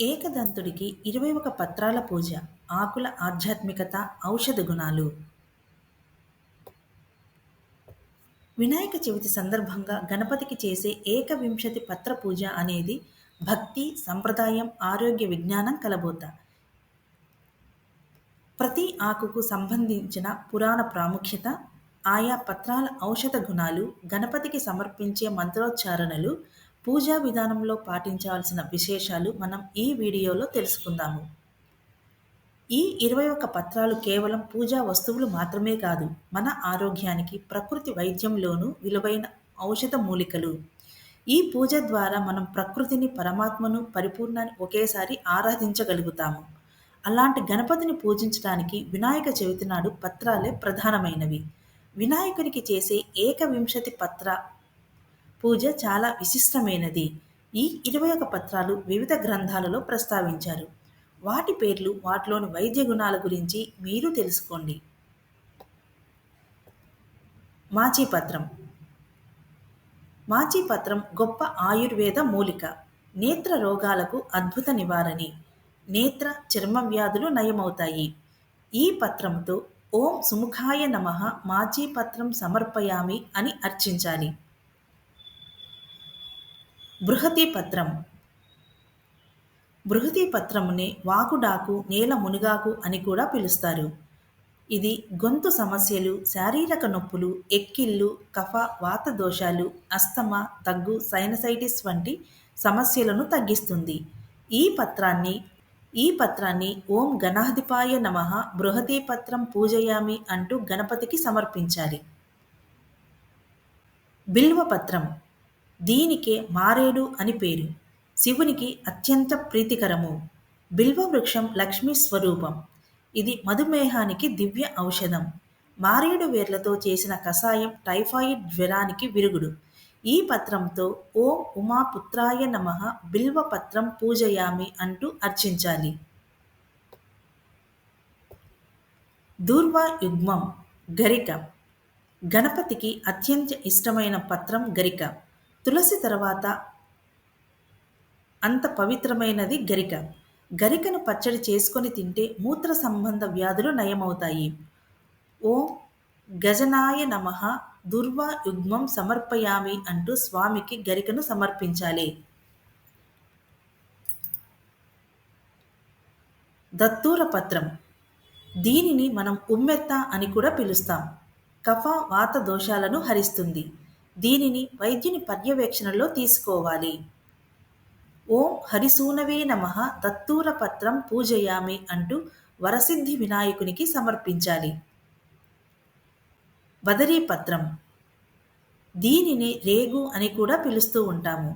ఏకదంతుడికి ఇరవై ఒక పత్రాల పూజ ఆకుల ఆధ్యాత్మికత ఔషధ గుణాలు. వినాయక చవితి సందర్భంగా గణపతికి చేసే ఏకవింశతి పత్ర పూజ అనేది భక్తి సంప్రదాయం ఆరోగ్య విజ్ఞానం కలబోత. ప్రతి ఆకుకు సంబంధించిన పురాణ ప్రాముఖ్యత ఆయా పత్రాల ఔషధ గుణాలు గణపతికి సమర్పించే మంత్రోచ్చారణలు పూజా విధానంలో పాటించాల్సిన విశేషాలు మనం ఈ వీడియోలో తెలుసుకుందాము. ఈ ఇరవై ఒక్క పత్రాలు కేవలం పూజా వస్తువులు మాత్రమే కాదు మన ఆరోగ్యానికి ప్రకృతి వైద్యంలోనూ విలువైన ఔషధ మూలికలు. ఈ పూజ ద్వారా మనం ప్రకృతిని పరమాత్మను పరిపూర్ణాన్ని ఒకేసారి ఆరాధించగలుగుతాము. అలాంటి గణపతిని పూజించడానికి వినాయక చవితి నాడు పత్రాలే ప్రధానమైనవి. వినాయకునికి చేసే ఏకవింశతి పత్ర పూజ చాలా విశిష్టమైనది. ఈ ఇరవై ఒక పత్రాలు వివిధ గ్రంథాలలో ప్రస్తావించారు. వాటి పేర్లు వాటిలోని వైద్య గుణాల గురించి మీరు తెలుసుకోండి. మాచిపత్రం. మాచిపత్రం గొప్ప ఆయుర్వేద మూలిక. నేత్ర రోగాలకు అద్భుత నివారణి. నేత్ర చర్మ వ్యాధులు నయమవుతాయి. ఈ పత్రంతో ఓం సుముఖాయ నమ మాచిపత్రం సమర్పయామి అని అర్చించాలి. బృహతి పత్రం. బృహతి పత్రముని వాకుడాకు నేల మునిగాకు అని కూడా పిలుస్తారు. ఇది గొంతు సమస్యలు శారీరక నొప్పులు ఎక్కిళ్ళు కఫ వాత దోషాలు అస్తమా దగ్గు సైనసైటిస్ వంటి సమస్యలను తగ్గిస్తుంది. ఈ పత్రాన్ని ఈ పత్రాన్ని ఓం గణాధిపాయ నమ బృహతి పత్రం పూజయామి అంటూ గణపతికి సమర్పించాలి. బిల్వ పత్రం. దీనికే మారేడు అని పేరు. శివునికి అత్యంత ప్రీతికరము. బిల్వ వృక్షం లక్ష్మీ స్వరూపం. ఇది మధుమేహానికి దివ్య ఔషధం. మారేడు వేర్లతో చేసిన కషాయం టైఫాయిడ్ జ్వరానికి విరుగుడు. ఈ పత్రంతో ఓం ఉమాపుత్రాయ నమ బిల్వ పత్రం పూజయామి అంటూ అర్చించాలి. దూర్వ యుగ్మం గరిక. గణపతికి అత్యంత ఇష్టమైన పత్రం గరిక. తులసి తర్వాత అంత పవిత్రమైనది గరిక. గరికను పచ్చడి చేసుకొని తింటే మూత్ర సంబంధ వ్యాధులు నయమవుతాయి. ఓం గజనాయ నమ. దుర్వా యుగ్మం సమర్పయామి అంటూ స్వామికి గరికను సమర్పించాలి. దత్తూర పత్రం. దీనిని మనం ఉమ్మెత్త అని కూడా పిలుస్తాం. కఫ వాత దోషాలను హరిస్తుంది. దీనిని వైద్యుని పర్యవేక్షణలో తీసుకోవాలి. ఓం హరిసూనవే నమ దత్తూర పత్రం పూజయామి అంటూ వరసిద్ధి వినాయకునికి సమర్పించాలి. బదరీ పత్రం దీనిని రేగు అని కూడా పిలుస్తూ ఉంటాము.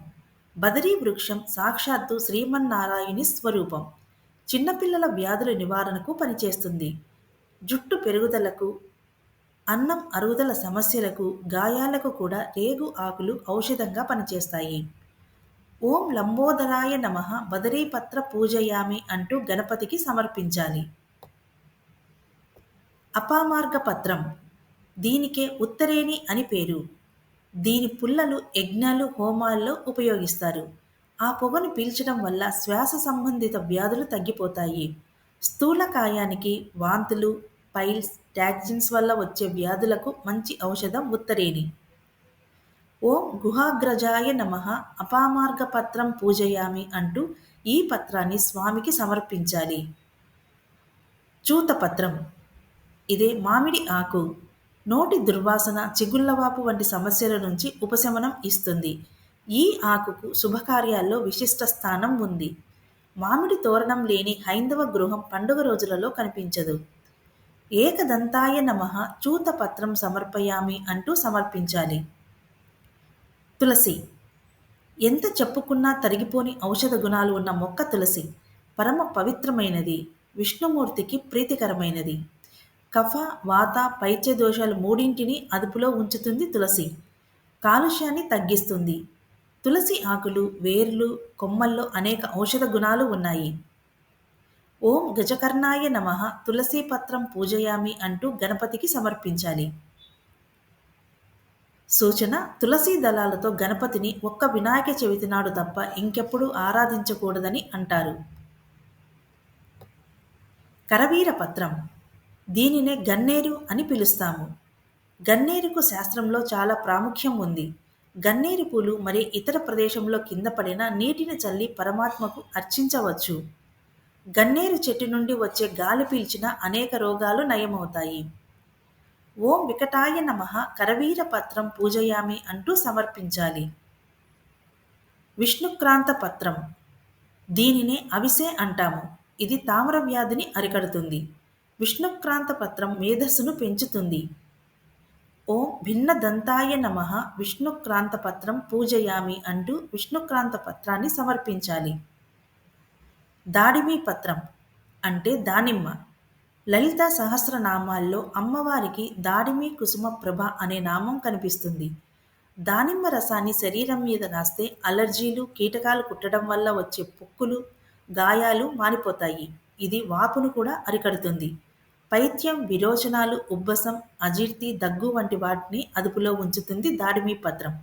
బదరీ వృక్షం సాక్షాత్తు శ్రీమన్నారాయణి స్వరూపం. చిన్నపిల్లల వ్యాధుల నివారణకు పనిచేస్తుంది. జుట్టు పెరుగుదలకు అన్నం అరుగుదల సమస్యలకు గాయాలకు కూడా రేగు ఆకులు ఔషధంగా పనిచేస్తాయి. ఓం లంబోదరాయ నమ బదరీపత్ర పూజయామి అంటూ గణపతికి సమర్పించాలి. అపామార్గ పత్రం. దీనికే ఉత్తరేణి అని పేరు. దీని పుల్లలు యజ్ఞాలు హోమాల్లో ఉపయోగిస్తారు. ఆ పొగను పీల్చడం వల్ల శ్వాస సంబంధిత వ్యాధులు తగ్గిపోతాయి. స్థూలకాయానికి వాంతులు పైల్స్ టాక్సిన్స్ వల్ల వచ్చే వ్యాధులకు మంచి ఔషధం ఉత్తరేణి. ఓం గుహాగ్రజాయ నమ అపామార్గ పత్రం పూజయామి అంటూ ఈ పత్రాన్ని స్వామికి సమర్పించాలి. చూతపత్రం. ఇదే మామిడి ఆకు. నోటి దుర్వాసన చిగుళ్ళవాపు వంటి సమస్యల నుంచి ఉపశమనం ఇస్తుంది. ఈ ఆకుకు శుభకార్యాల్లో విశిష్ట స్థానం ఉంది. మామిడి తోరణం లేని హైందవ గృహం పండుగ రోజులలో కనిపించదు. ఏకదంతాయ నమ చూతపత్రం సమర్పయామి అంటూ సమర్పించాలి. తులసి ఎంత చెప్పుకున్నా తరిగిపోని ఔషధ గుణాలు ఉన్న మొక్క తులసి పరమ పవిత్రమైనది విష్ణుమూర్తికి ప్రీతికరమైనది. కఫ వాత పైత్య దోషాలు మూడింటిని అదుపులో ఉంచుతుంది తులసి. కాలుష్యాన్ని తగ్గిస్తుంది. తులసి ఆకులు వేర్లు కొమ్మల్లో అనేక ఔషధ గుణాలు ఉన్నాయి. ఓం గజకర్ణాయ నమ. తులసీ పత్రం పూజయామి అంటూ గణపతికి సమర్పించాలి. సూచన తులసీ దళాలతో గణపతిని ఒక్క వినాయక చవితి నాడు తప్ప ఇంకెప్పుడు ఆరాధించకూడదని అంటారు. కరవీర పత్రం. దీనినే గన్నేరు అని పిలుస్తాము. గన్నేరుకు శాస్త్రంలో చాలా ప్రాముఖ్యం ఉంది. గన్నేరు పూలు మరి ఇతర ప్రదేశంలో కింద పడిన నీటిని చల్లి పరమాత్మకు అర్చించవచ్చు. గన్నేరు చెట్టు నుండి వచ్చే గాలి పీల్చిన అనేక రోగాలు నయమవుతాయి. ఓం వికటాయ నమ కరవీర పత్రం పూజయామి అంటూ సమర్పించాలి. విష్ణుక్రాంత పత్రం. దీనినే అవిసే అంటాము. ఇది తామర వ్యాధిని అరికడుతుంది. విష్ణుక్రాంత పత్రం మేధస్సును పెంచుతుంది. ఓం భిన్న దంతాయ నమ విష్ణుక్రాంత పత్రం పూజయామి అంటూ విష్ణుక్రాంత పత్రాన్ని సమర్పించాలి. దాడిమి పత్రం అంటే దానిమ్మ. లలిత సహస్రనామాల్లో అమ్మవారికి దాడిమి కుసుమ ప్రభ అనే నామం కనిపిస్తుంది. దానిమ్మ రసాన్ని శరీరం మీద రాస్తే అలర్జీలు కీటకాలు కుట్టడం వల్ల వచ్చే పొక్కులు గాయాలు మానిపోతాయి. ఇది వాపును కూడా అరికడుతుంది. పైత్యం విరోచనాలు ఉబ్బసం అజీర్తి దగ్గు వంటి వాటిని అదుపులో ఉంచుతుంది దాడిమి పత్రం.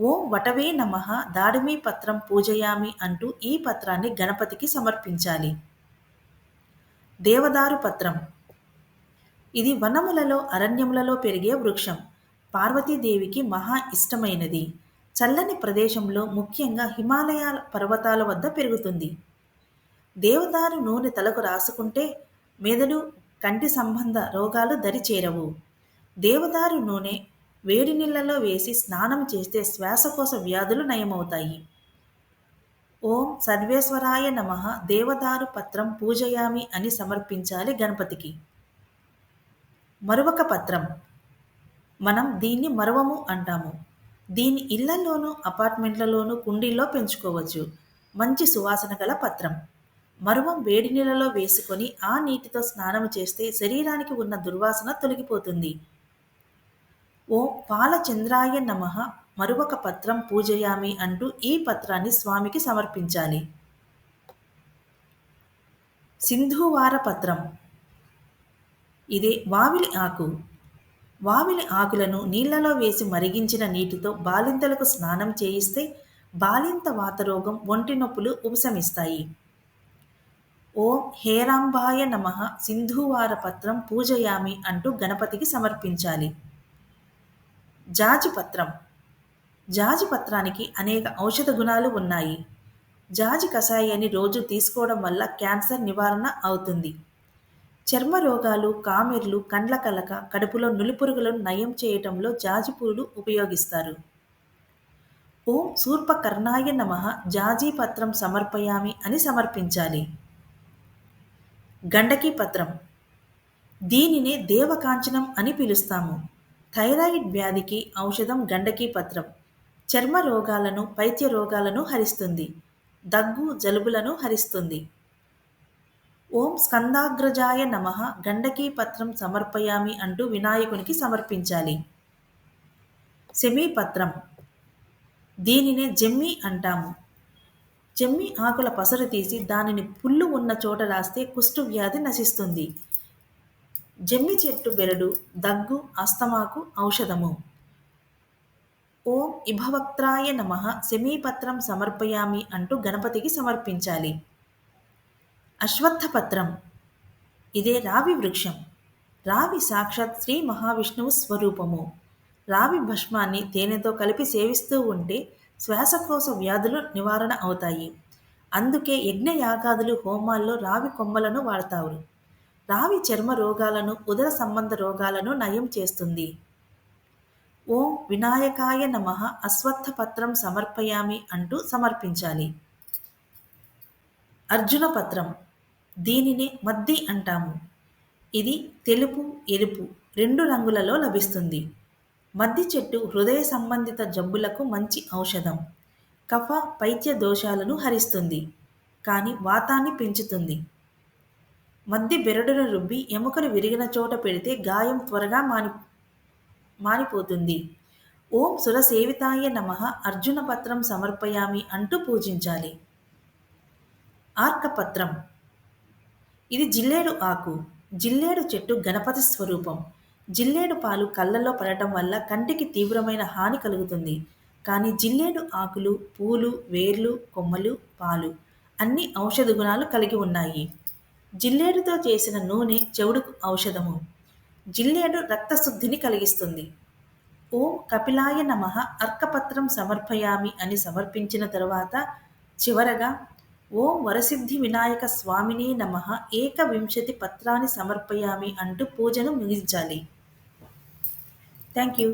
ఓం వటవే నమ దాడిమి పత్రం పూజయామి అంటూ ఈ పత్రాన్ని గణపతికి సమర్పించాలి. దేవదారు పత్రం. ఇది వనములలో అరణ్యములలో పెరిగే వృక్షం. పార్వతీదేవికి మహా ఇష్టమైనది. చల్లని ప్రదేశంలో ముఖ్యంగా హిమాలయాల పర్వతాల వద్ద పెరుగుతుంది. దేవదారు నూనె తలకు రాసుకుంటే మెదడు కంటి సంబంధ రోగాలు దరిచేరవు. దేవదారు నూనె వేడి నీళ్ళలో వేసి స్నానం చేస్తే శ్వాసకోశ వ్యాధులు నయమవుతాయి. ఓం సర్వేశ్వరాయ నమ. దేవదారు పత్రం పూజయామి అని సమర్పించాలి గణపతికి. మరువక పత్రం. మనం దీన్ని మరవము అంటాము. దీని ఇళ్ళలోనూ అపార్ట్మెంట్లలోనూ కుండీల్లో పెంచుకోవచ్చు. మంచి సువాసన గల పత్రం. మరువం వేడి నీళ్ళలో వేసుకొని ఆ నీటితో స్నానం చేస్తే శరీరానికి ఉన్న దుర్వాసన తొలగిపోతుంది. ఓ పాలచంద్రాయ నమ మరొక పత్రం పూజయామి అంటూ ఈ పత్రాన్ని స్వామికి సమర్పించాలి. సింధువార పత్రం. ఇదే వావిలి ఆకు. వావిలి ఆకులను నీళ్ళలో వేసి మరిగించిన నీటితో బాలింతలకు స్నానం చేయిస్తే బాలింత వాతరోగం ఒంటి నొప్పులు ఉపశమిస్తాయి. ఓం హేరాంబాయ నమ సింధువార పత్రం పూజయామి అంటూ గణపతికి సమర్పించాలి. జాజి పత్రం. జాజి పత్రానికి అనేక ఔషధ గుణాలు ఉన్నాయి. జాజి కషాయాన్ని రోజు తీసుకోవడం వల్ల క్యాన్సర్ నివారణ అవుతుంది. చర్మ రోగాలు కామెర్లు కండ్ల కలక కడుపులో నులిపురుగులను నయం చేయటంలో జాజి పూలు ఉపయోగిస్తారు. ఓం సూర్పకర్ణాయ నమ జాజీ పత్రం సమర్పయామి అని సమర్పించాలి. గండకీ పత్రం. దీనినే దేవకాంచనం అని పిలుస్తాము. థైరాయిడ్ వ్యాధికి ఔషధం గండకీ పత్రం. చర్మ రోగాలను పైత్య రోగాలను హరిస్తుంది. దగ్గు జలుబులను హరిస్తుంది. ఓం స్కందాగ్రజాయ నమ. గండకీ పత్రం సమర్పయామి అంటూ వినాయకునికి సమర్పించాలి. పత్రం దీనినే జమ్మి అంటాము. జమ్మి ఆకుల పసరు తీసి దానిని పుల్లు ఉన్న చోట రాస్తే కుష్టు వ్యాధి నశిస్తుంది. జమ్మి చెట్టు బెరడు దగ్గు అస్తమాకు ఔషధము. ఓం ఇభవక్త్రాయ నమ. శమీపత్రం సమర్పయామి అంటూ గణపతికి సమర్పించాలి. అశ్వత్థపత్రం. ఇదే రావి వృక్షం. రావి సాక్షాత్ శ్రీ మహావిష్ణువు స్వరూపము. రావి భస్మాన్ని తేనెతో కలిపి సేవిస్తూ ఉంటే శ్వాసకోశ వ్యాధులు నివారణ అవుతాయి. అందుకే యజ్ఞయాగాదులు హోమాల్లో రావి కొమ్మలను వాడతారు. రావి చర్మ రోగాలను ఉదర సంబంధ రోగాలను నయం చేస్తుంది. ఓం వినాయకాయ నమ అశ్వత్థ పత్రం సమర్పయామి అంటూ సమర్పించాలి. అర్జున పత్రం దీనిని మద్ది అంటాము. ఇది తెలుపు ఎరుపు రెండు రంగులలో లభిస్తుంది. మద్ది చెట్టు హృదయ సంబంధిత జబ్బులకు మంచి ఔషధం. కఫ పైత్య దోషాలను హరిస్తుంది. కానీ వాతాన్ని పెంచుతుంది. మద్ది బెరడును రుబ్బి ఎముకలు విరిగిన చోట పెడితే గాయం త్వరగా మాని మానిపోతుంది. ఓం సురసేవితాయ నమ. అర్జున పత్రం సమర్పయామి అంటూ పూజించాలి. ఆర్కపత్రం. ఇది జిల్లేడు ఆకు. జిల్లేడు చెట్టు గణపతి స్వరూపం. జిల్లేడు పాలు కళ్ళల్లో పడటం వల్ల కంటికి తీవ్రమైన హాని కలుగుతుంది. కానీ జిల్లేడు ఆకులు పూలు వేర్లు కొమ్మలు పాలు అన్ని ఔషధ గుణాలు కలిగి ఉన్నాయి. జిల్లేడుతో చేసిన నూనె చెవుడుకు ఔషధము. జిల్లేడు రక్తశుద్ధిని కలిగిస్తుంది. ఓం కపిలాయ నమ అర్కపత్రం సమర్పయామి అని సమర్పించిన తరువాత చివరగా ఓం వరసిద్ధి వినాయక స్వామిని నమ ఏకవింశతి పత్రాన్ని సమర్పయామి అంటూ పూజను ముగించాలి. Thank you.